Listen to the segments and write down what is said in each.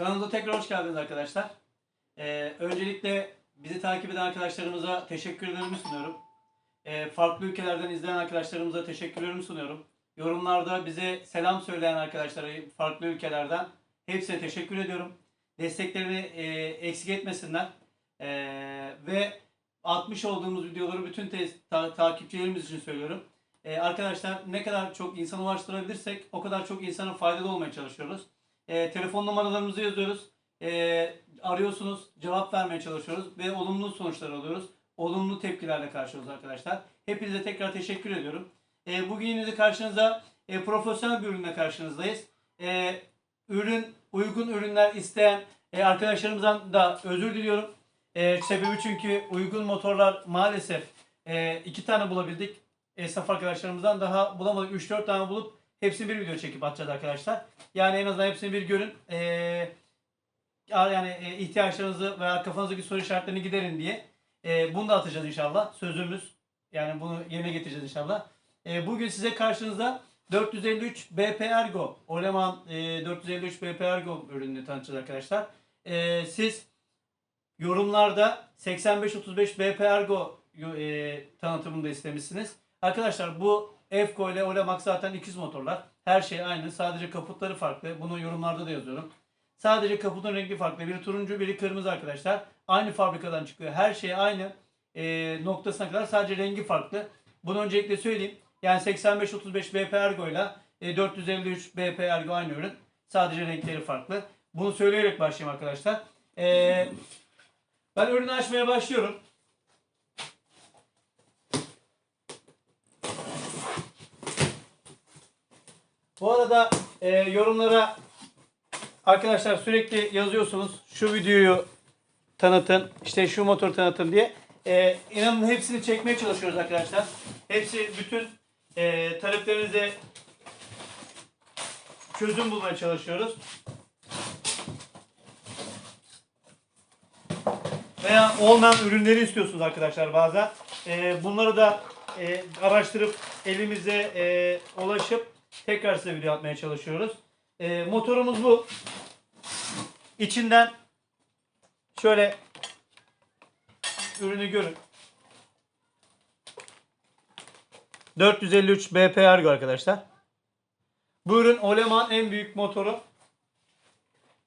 Kanalımıza tekrar hoş geldiniz arkadaşlar. Ee, öncelikle bizi takip eden arkadaşlarımıza teşekkürlerimi sunuyorum. Ee, farklı ülkelerden izleyen arkadaşlarımıza teşekkürlerimi sunuyorum. Yorumlarda bize selam söyleyen arkadaşlara farklı ülkelerden hepsine teşekkür ediyorum. Desteklerini e, eksik etmesinler. Ee, ve atmış olduğumuz videoları bütün te- ta- takipçilerimiz için söylüyorum. Ee, arkadaşlar ne kadar çok insana ulaştırabilirsek o kadar çok insana faydalı olmaya çalışıyoruz. Ee, telefon numaralarımızı yazıyoruz. Ee, arıyorsunuz, cevap vermeye çalışıyoruz ve olumlu sonuçlar alıyoruz. Olumlu tepkilerle karşılıyoruz arkadaşlar. Hepinize tekrar teşekkür ediyorum. Ee, bugün yine de karşınızda e, profesyonel bir ürünle karşınızdayız. Ee, ürün, uygun ürünler isteyen e, arkadaşlarımızdan da özür diliyorum. Ee, sebebi çünkü uygun motorlar maalesef e, iki tane bulabildik. Esnaf arkadaşlarımızdan daha bulamadık. 3-4 tane bulup hepsini bir video çekip atacağız arkadaşlar. Yani en azından hepsini bir görün. Ee, yani e, ihtiyaçlarınızı veya kafanızdaki soru işaretlerini giderin diye. Ee, bunu da atacağız inşallah. Sözümüz. Yani bunu yerine getireceğiz inşallah. Ee, bugün size karşınızda 453 BP Ergo, Oleman e, 453 BP Ergo ürününü tanıtacağız arkadaşlar. Ee, siz yorumlarda 8535 BP Ergo e, tanıtımını da istemişsiniz. Arkadaşlar bu Efco ile Olemax zaten ikiz motorlar. Her şey aynı. Sadece kaputları farklı. Bunu yorumlarda da yazıyorum. Sadece kaputun rengi farklı. Biri turuncu, biri kırmızı arkadaşlar. Aynı fabrikadan çıkıyor. Her şey aynı e, noktasına kadar. Sadece rengi farklı. Bunu öncelikle söyleyeyim. Yani 8535 BP Ergo ile e, 453 BP Ergo aynı ürün. Sadece renkleri farklı. Bunu söyleyerek başlayayım arkadaşlar. E, ben ürünü açmaya başlıyorum. Bu arada e, yorumlara arkadaşlar sürekli yazıyorsunuz. Şu videoyu tanıtın, işte şu motor tanıtın diye. E, inanın hepsini çekmeye çalışıyoruz arkadaşlar. Hepsi bütün e, taleplerinize çözüm bulmaya çalışıyoruz. Veya olmayan ürünleri istiyorsunuz arkadaşlar bazen. E, bunları da e, araştırıp elimize e, ulaşıp tekrar size video atmaya çalışıyoruz. E, motorumuz bu. İçinden şöyle ürünü görün. 453 BP Ergo arkadaşlar. Bu ürün Oleman en büyük motoru.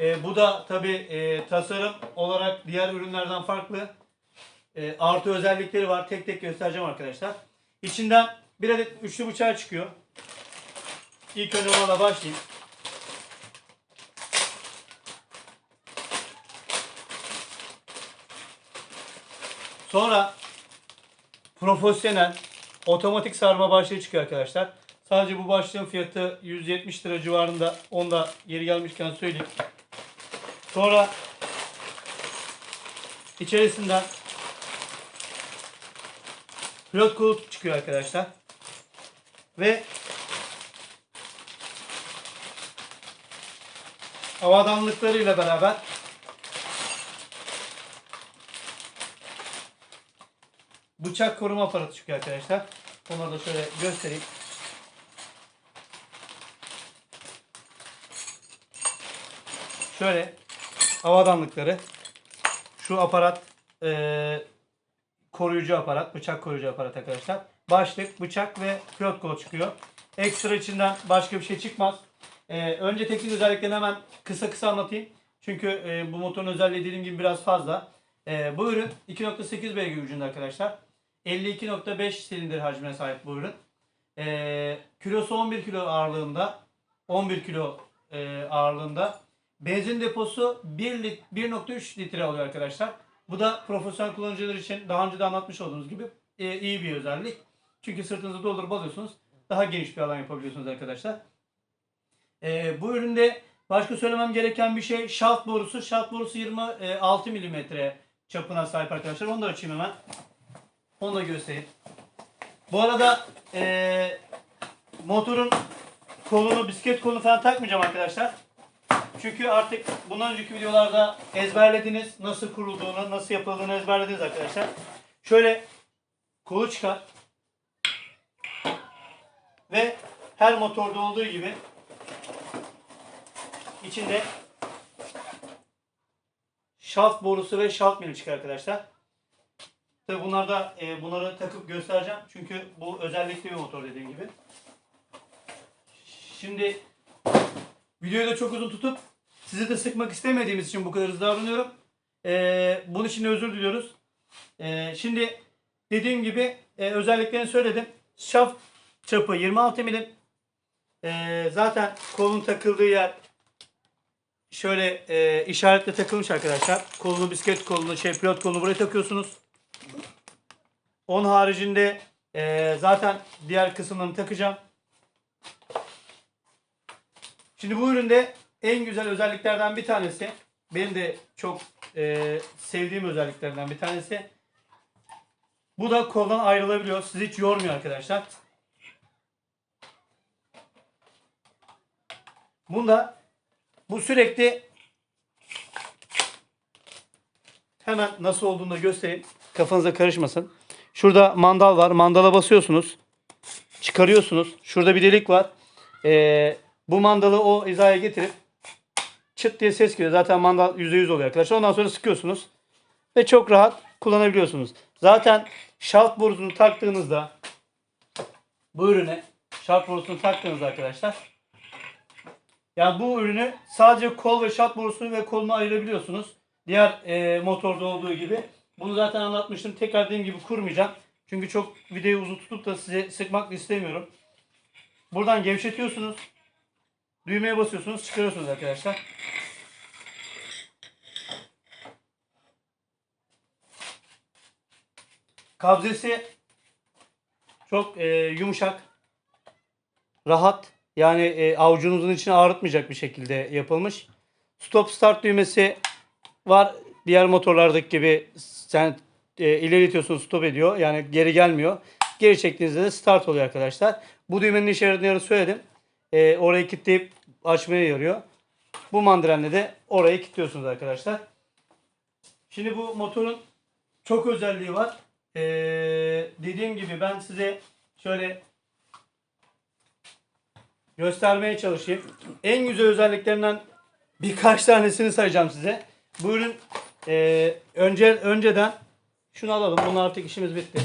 E, bu da tabi e, tasarım olarak diğer ürünlerden farklı. E, artı özellikleri var. Tek tek göstereceğim arkadaşlar. İçinden bir adet üçlü bıçağı çıkıyor. İlk önce ona başlayayım. Sonra profesyonel otomatik sarma başlığı çıkıyor arkadaşlar. Sadece bu başlığın fiyatı 170 lira civarında. Onu da yeri gelmişken söyleyeyim. Sonra içerisinden pilot koltuk çıkıyor arkadaşlar. Ve havadanlıklarıyla beraber bıçak koruma aparatı çıkıyor arkadaşlar. Onları da şöyle göstereyim. Şöyle havadanlıkları şu aparat eee, koruyucu aparat, bıçak koruyucu aparat arkadaşlar. Başlık, bıçak ve pilot kol çıkıyor. Ekstra içinden başka bir şey çıkmaz. Ee, önce teknik özelliklerini hemen kısa kısa anlatayım. Çünkü e, bu motorun özelliği dediğim gibi biraz fazla. Ee, bu ürün 2.8 beygir gücünde arkadaşlar. 52.5 silindir hacmine sahip bu ürün. Ee, kilosu 11 kilo ağırlığında. 11 kilo e, ağırlığında. Benzin deposu 1 lit, 1.3 litre alıyor arkadaşlar. Bu da profesyonel kullanıcılar için daha önce de anlatmış olduğumuz gibi e, iyi bir özellik. Çünkü sırtınızı doldurup alıyorsunuz. Daha geniş bir alan yapabiliyorsunuz arkadaşlar. E, bu üründe başka söylemem gereken bir şey şaft borusu. Şaft borusu 26 mm çapına sahip arkadaşlar. Onu da açayım hemen. Onu da göstereyim. Bu arada e, motorun kolunu, bisiklet kolunu falan takmayacağım arkadaşlar. Çünkü artık bundan önceki videolarda ezberlediniz. Nasıl kurulduğunu, nasıl yapıldığını ezberlediniz arkadaşlar. Şöyle kolu çıkar. Ve her motorda olduğu gibi içinde şaft borusu ve şaft çıkar arkadaşlar. Tabi bunlar da e, bunları takıp göstereceğim. Çünkü bu özellikli bir motor dediğim gibi. Şimdi videoyu da çok uzun tutup sizi de sıkmak istemediğimiz için bu kadar hızlı davranıyorum. E, bunun için de özür diliyoruz. E, şimdi dediğim gibi e, özelliklerini söyledim. Şaft çapı 26 milim. E, zaten kolun takıldığı yer şöyle e, işaretle takılmış arkadaşlar. Kolunu bisiklet kolunu şey pilot kolunu buraya takıyorsunuz. Onun haricinde e, zaten diğer kısımlarını takacağım. Şimdi bu üründe en güzel özelliklerden bir tanesi benim de çok e, sevdiğim özelliklerden bir tanesi. Bu da koldan ayrılabiliyor. Sizi hiç yormuyor arkadaşlar. Bunda bu sürekli hemen nasıl olduğunu da göstereyim. Kafanıza karışmasın. Şurada mandal var. Mandala basıyorsunuz. Çıkarıyorsunuz. Şurada bir delik var. Ee, bu mandalı o hizaya getirip çıt diye ses geliyor. Zaten mandal %100 oluyor arkadaşlar. Ondan sonra sıkıyorsunuz. Ve çok rahat kullanabiliyorsunuz. Zaten şaft borusunu taktığınızda bu ürüne şaft borusunu taktığınızda arkadaşlar yani bu ürünü sadece kol ve şaft borusunu ve kolunu ayırabiliyorsunuz. Diğer e, motorda olduğu gibi. Bunu zaten anlatmıştım. Tekrar dediğim gibi kurmayacağım. Çünkü çok videoyu uzun tutup da size sıkmak istemiyorum. Buradan gevşetiyorsunuz. Düğmeye basıyorsunuz. Çıkarıyorsunuz arkadaşlar. Kabzesi çok e, yumuşak, rahat. Yani e, avucunuzun içine ağrıtmayacak bir şekilde yapılmış. Stop start düğmesi var. Diğer motorlardaki gibi sen e, ileri itiyorsun stop ediyor. Yani geri gelmiyor. Geri çektiğinizde de start oluyor arkadaşlar. Bu düğmenin işe yaradığını söyledim. E, orayı kilitleyip açmaya yarıyor. Bu mandrenle de orayı kilitliyorsunuz arkadaşlar. Şimdi bu motorun çok özelliği var. Ee, dediğim gibi ben size şöyle göstermeye çalışayım. En güzel özelliklerinden birkaç tanesini sayacağım size. Bu ürün e, önce önceden şunu alalım. Bunun artık işimiz bitti.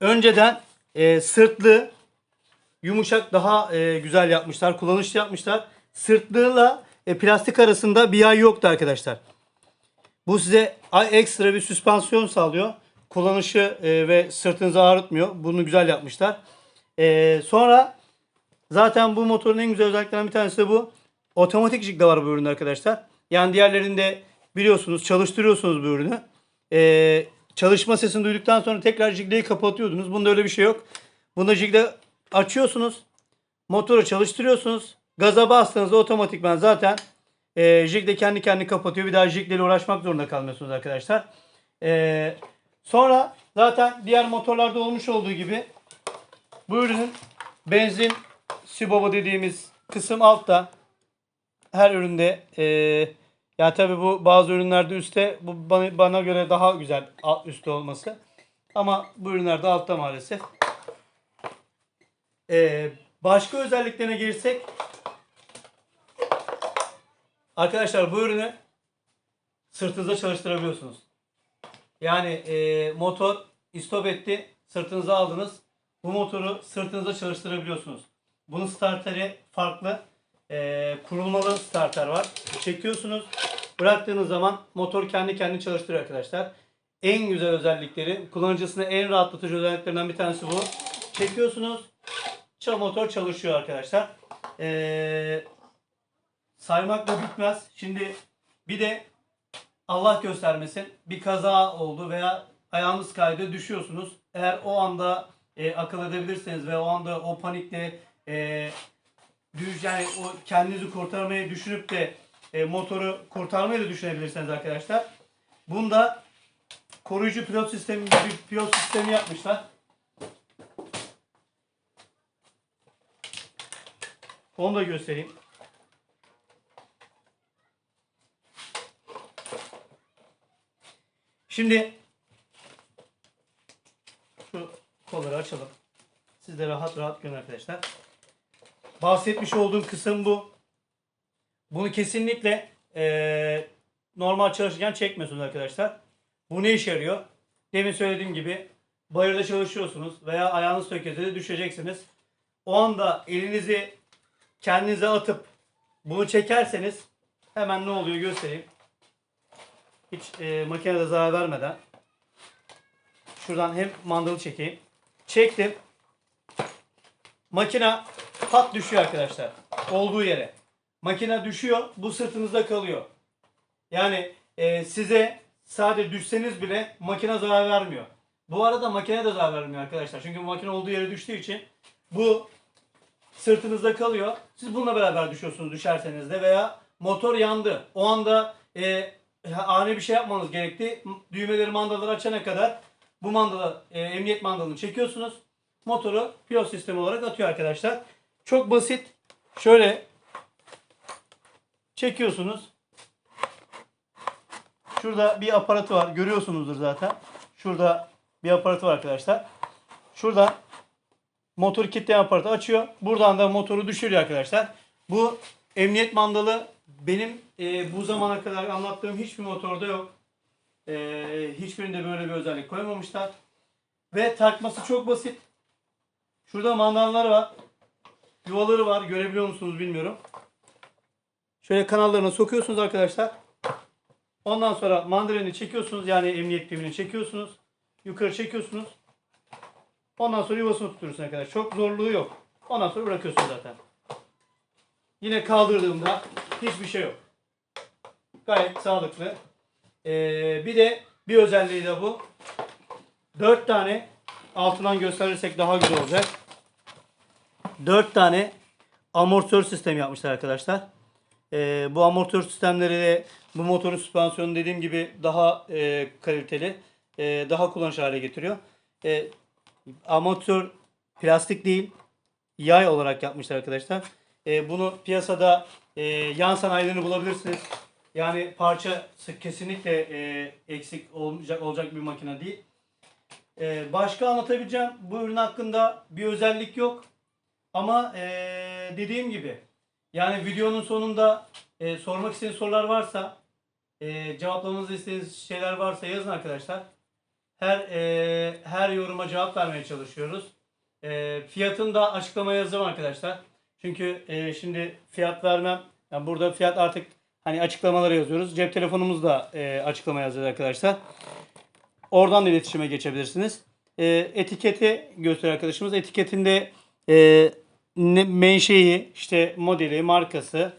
Önceden e, sırtlı yumuşak daha e, güzel yapmışlar. Kullanışlı yapmışlar. Sırtlığıyla e, plastik arasında bir yay yoktu arkadaşlar. Bu size ekstra bir süspansiyon sağlıyor. Kullanışı e, ve sırtınızı ağrıtmıyor. Bunu güzel yapmışlar. E, sonra zaten bu motorun en güzel özelliklerinden bir tanesi de bu. Otomatik jig de var bu üründe arkadaşlar. Yani diğerlerinde biliyorsunuz çalıştırıyorsunuz bu ürünü. E, çalışma sesini duyduktan sonra tekrar jigleyi kapatıyordunuz. Bunda öyle bir şey yok. Bunda jigle açıyorsunuz. Motoru çalıştırıyorsunuz. Gaza bastığınızda otomatikman zaten e, jig de kendi kendini kapatıyor. Bir daha jigle ile uğraşmak zorunda kalmıyorsunuz arkadaşlar. E, sonra zaten diğer motorlarda olmuş olduğu gibi bu ürünün benzin sibobu dediğimiz kısım altta. Her üründe e, ya tabi bu bazı ürünlerde üstte bu bana, bana göre daha güzel alt üstte olması. Ama bu ürünlerde altta maalesef. E, başka özelliklerine gelirsek Arkadaşlar bu ürünü sırtınıza çalıştırabiliyorsunuz. Yani e, motor istop etti. Sırtınıza aldınız. Bu motoru sırtınıza çalıştırabiliyorsunuz. Bunun starteri farklı. E, kurulmalı starter var. Çekiyorsunuz. Bıraktığınız zaman motor kendi kendini çalıştırıyor arkadaşlar. En güzel özellikleri, kullanıcısına en rahatlatıcı özelliklerinden bir tanesi bu. Çekiyorsunuz. Motor çalışıyor arkadaşlar. Eee saymakla bitmez. Şimdi bir de Allah göstermesin bir kaza oldu veya ayağınız kaydı düşüyorsunuz. Eğer o anda e, akıl edebilirseniz ve o anda o panikle e, düş, yani o kendinizi kurtarmayı düşünüp de e, motoru kurtarmayı da düşünebilirsiniz arkadaşlar. Bunda koruyucu pilot sistemi bir pilot sistemi yapmışlar. Onu da göstereyim. Şimdi şu kolları açalım. Siz de rahat rahat görün arkadaşlar. Bahsetmiş olduğum kısım bu. Bunu kesinlikle eee, normal çalışırken çekmiyorsunuz arkadaşlar. Bu ne işe yarıyor? Demin söylediğim gibi bayırda çalışıyorsunuz veya ayağınız tökezledi düşeceksiniz. O anda elinizi kendinize atıp bunu çekerseniz hemen ne oluyor göstereyim. Hiç eee makinede zarar vermeden. Şuradan hem mandalı çekeyim. Çektim. Makina pat düşüyor arkadaşlar. Olduğu yere. Makina düşüyor. Bu sırtınızda kalıyor. Yani e, size sadece düşseniz bile makine zarar vermiyor. Bu arada makine de zarar vermiyor arkadaşlar. Çünkü makine olduğu yere düştüğü için bu sırtınızda kalıyor. Siz bununla beraber düşüyorsunuz düşerseniz de veya motor yandı. O anda e, ani bir şey yapmanız gerekti. Düğmeleri mandaları açana kadar bu mandalı e, emniyet mandalını çekiyorsunuz. Motoru pilot sistemi olarak atıyor arkadaşlar. Çok basit. Şöyle çekiyorsunuz. Şurada bir aparatı var. Görüyorsunuzdur zaten. Şurada bir aparatı var arkadaşlar. Şurada motoru kilitleyen aparatı açıyor. Buradan da motoru düşürüyor arkadaşlar. Bu emniyet mandalı benim e, bu zamana kadar anlattığım hiçbir motorda yok. E, hiçbirinde böyle bir özellik koymamışlar. Ve takması çok basit. Şurada mandalları var. Yuvaları var. Görebiliyor musunuz bilmiyorum. Şöyle kanallarına sokuyorsunuz arkadaşlar. Ondan sonra mandalini çekiyorsunuz. Yani emniyet düğümünü çekiyorsunuz. Yukarı çekiyorsunuz. Ondan sonra yuvasını tutuyorsunuz arkadaşlar. Çok zorluğu yok. Ondan sonra bırakıyorsunuz zaten. Yine kaldırdığımda hiçbir şey yok. Gayet sağlıklı. Ee, bir de bir özelliği de bu. 4 tane altından gösterirsek daha güzel olacak. 4 tane amortisör sistemi yapmışlar arkadaşlar. Ee, bu amortisör sistemleri de bu motorun süspansiyonu dediğim gibi daha e, kaliteli, e, daha kullanışlı hale getiriyor. E, amortisör plastik değil, yay olarak yapmışlar arkadaşlar. E, bunu piyasada e, yan sanayilerini bulabilirsiniz. Yani parçası kesinlikle e, eksik olacak olacak bir makine değil. E, başka anlatabileceğim bu ürün hakkında bir özellik yok. Ama e, dediğim gibi yani videonun sonunda e, sormak istediğiniz sorular varsa e, cevaplamanızı istediğiniz şeyler varsa yazın arkadaşlar. Her e, her yoruma cevap vermeye çalışıyoruz. E, fiyatını da açıklamaya yazacağım arkadaşlar. Çünkü e, şimdi fiyat vermem. Yani burada fiyat artık hani açıklamalara yazıyoruz. Cep telefonumuz da e, açıklama yazıyor arkadaşlar. Oradan da iletişime geçebilirsiniz. E, etiketi göster arkadaşımız. Etiketinde e, ne, menşei, işte modeli, markası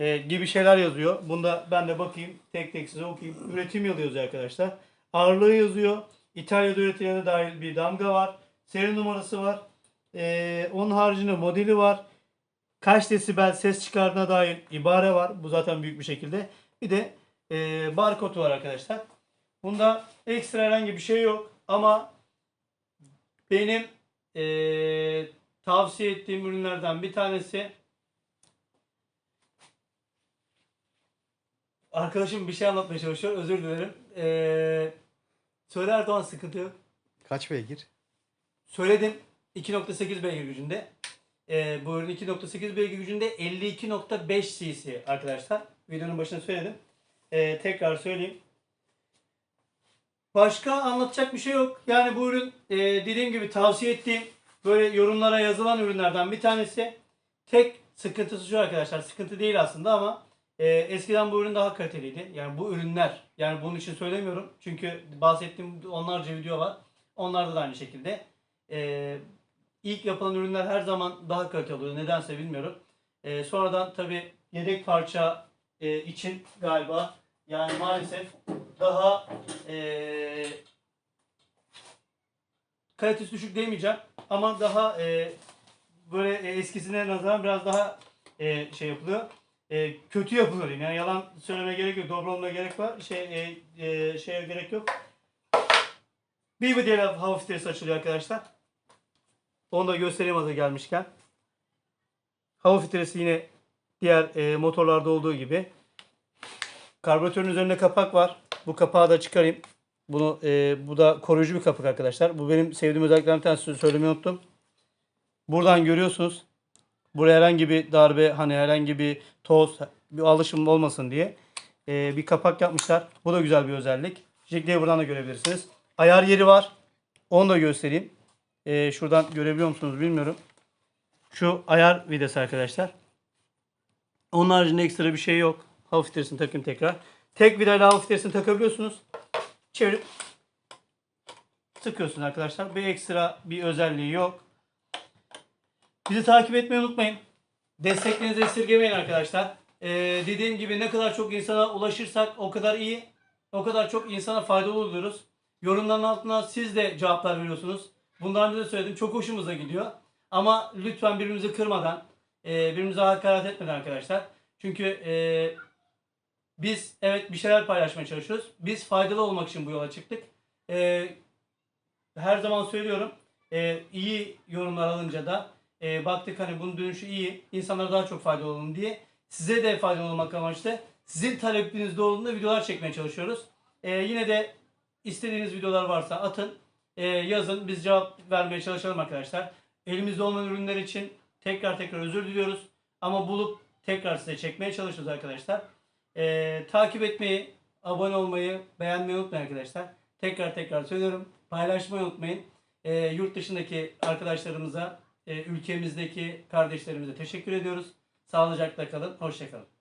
e, gibi şeyler yazıyor. Bunda ben de bakayım tek tek size okuyayım. Üretim yılı yazıyor arkadaşlar. Ağırlığı yazıyor. İtalya'da üretilene dair bir damga var. Seri numarası var. E, onun haricinde modeli var. Kaç desibel ses çıkardığına dair ibare var. Bu zaten büyük bir şekilde. Bir de e, barkodu var arkadaşlar. Bunda ekstra herhangi bir şey yok. Ama benim e, tavsiye ettiğim ürünlerden bir tanesi Arkadaşım bir şey anlatmaya çalışıyor. Özür dilerim. Ee, söyle Erdoğan sıkıntı yok. Kaç beygir? Söyledim 2.8 beygir gücünde. Ee, bu ürün 2.8 beygir gücünde 52.5 cc arkadaşlar. Videonun başında söyledim. Ee, tekrar söyleyeyim. Başka anlatacak bir şey yok. Yani bu ürün e, dediğim gibi tavsiye ettiğim böyle yorumlara yazılan ürünlerden bir tanesi. Tek sıkıntısı şu arkadaşlar. Sıkıntı değil aslında ama e, eskiden bu ürün daha kaliteliydi. Yani bu ürünler yani bunun için söylemiyorum. Çünkü bahsettiğim onlarca video var. Onlarda da aynı şekilde. E, ilk yapılan ürünler her zaman daha kaliteli oluyor. Nedense bilmiyorum. E, sonradan tabi yedek parça e, için galiba yani maalesef daha e, kalitesi düşük demeyeceğim ama daha e, böyle e, eskisine nazaran biraz daha e, şey yapılıyor. E, kötü yapılıyor. Yani yalan söylemeye gerek yok. Dobra olmaya gerek var. Şey e, e, şeye gerek yok. Bir videoyla hava filtresi açılıyor arkadaşlar. Onu da göstereyim hazır gelmişken. Hava filtresi yine diğer e, motorlarda olduğu gibi. Karbüratörün üzerinde kapak var. Bu kapağı da çıkarayım. Bunu e, bu da koruyucu bir kapak arkadaşlar. Bu benim sevdiğim özelliklerden bir tanesi söylemeyi unuttum. Buradan görüyorsunuz. Buraya herhangi bir darbe, hani herhangi bir toz, bir alışım olmasın diye e, bir kapak yapmışlar. Bu da güzel bir özellik. Jigleri buradan da görebilirsiniz. Ayar yeri var. Onu da göstereyim. E, şuradan görebiliyor musunuz bilmiyorum. Şu ayar vidası arkadaşlar. Onun haricinde ekstra bir şey yok. Hava filtresini takın tekrar. Tek vidayla hava filtresini takabiliyorsunuz. Çevirip sıkıyorsunuz arkadaşlar. Bir ekstra bir özelliği yok. Bizi takip etmeyi unutmayın. Desteklerinizi esirgemeyin arkadaşlar. Ee, dediğim gibi ne kadar çok insana ulaşırsak o kadar iyi. O kadar çok insana faydalı oluyoruz. Yorumların altına siz de cevaplar veriyorsunuz. Bundan önce de söyledim. Çok hoşumuza gidiyor. Ama lütfen birbirimizi kırmadan, e, birbirimize hakaret etmeden arkadaşlar. Çünkü e, biz evet bir şeyler paylaşmaya çalışıyoruz. Biz faydalı olmak için bu yola çıktık. E, her zaman söylüyorum. E, iyi yorumlar alınca da baktık hani bunun dönüşü iyi. insanlara daha çok faydalı olun diye. Size de faydalı olmak amaçlı. Sizin talepiniz doğrultusunda videolar çekmeye çalışıyoruz. E, yine de istediğiniz videolar varsa atın. E, yazın. Biz cevap vermeye çalışalım arkadaşlar. Elimizde olmayan ürünler için tekrar tekrar özür diliyoruz. Ama bulup tekrar size çekmeye çalışıyoruz arkadaşlar. E, takip etmeyi, abone olmayı, beğenmeyi unutmayın arkadaşlar. Tekrar tekrar söylüyorum. Paylaşmayı unutmayın. E, yurt dışındaki arkadaşlarımıza, e, ülkemizdeki kardeşlerimize teşekkür ediyoruz. Sağlıcakla kalın. Hoşçakalın.